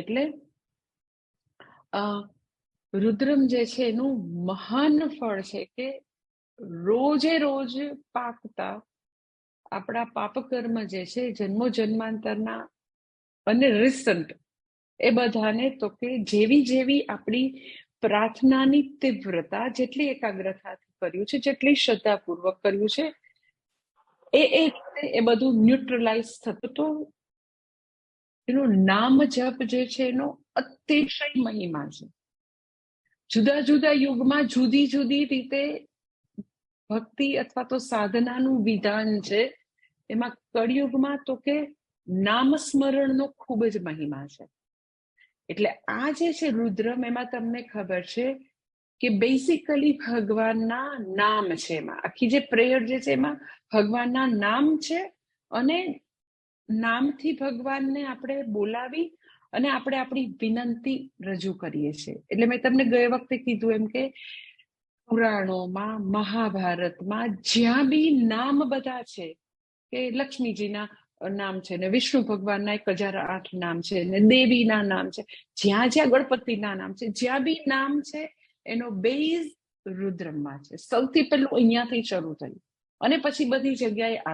એટલે રુદ્રમ જે છે એનું મહાન ફળ છે કે રોજે રોજ પાકતા આપણા પાપ કર્મ જે છે, જન્મો જન્માંતરના અને રિસન્ટ, એ બધાને તો કે જેવી જેવી આપણી પ્રાર્થનાની તીવ્રતા જેટલી એકાગ્રતાથી કર્યું છે, જેટલી શ્રદ્ધાપૂર્વક કર્યું છે, એ એ બધું ન્યુટ્રલાઇઝ થતું એનું નામ જપ જે છે એનો અતિશય મહિમા છે. જુદા જુદા યુગમાં જુદી જુદી રીતે ભક્તિ અથવા તો સાધનાનું વિધાન છે. એમાં કળિયુગમાં તો કે નામ સ્મરણનો ખૂબ જ મહિમા છે. એટલે આ જે છે રુદ્રમ, એમાં તમને ખબર છે કે બેસિકલી ભગવાનના નામ છે એમાં. આખી જે પ્રેયર જે છે એમાં ભગવાનના નામ છે અને નામથી ભગવાનને આપણે બોલાવી અને આપણે આપણી વિનંતી રજૂ કરીએ છીએ. એટલે મેં તમને ગયે વખતે કીધું એમ કે પુરાણોમાં, મહાભારતમાં જ્યાં બી નામ બધા છે, કે લક્ષ્મીજીના નામ છે ને વિષ્ણુ ભગવાનના એક હજાર આઠ નામ છે ને દેવીના નામ છે, જ્યાં જ્યાં ગણપતિના નામ છે, જ્યાં બી નામ છે, એનો બેઝ રુદ્રમમાં છે. સૌથી પહેલું અહીંયાથી શરૂ થયું. અને પછી બધી જગ્યાએ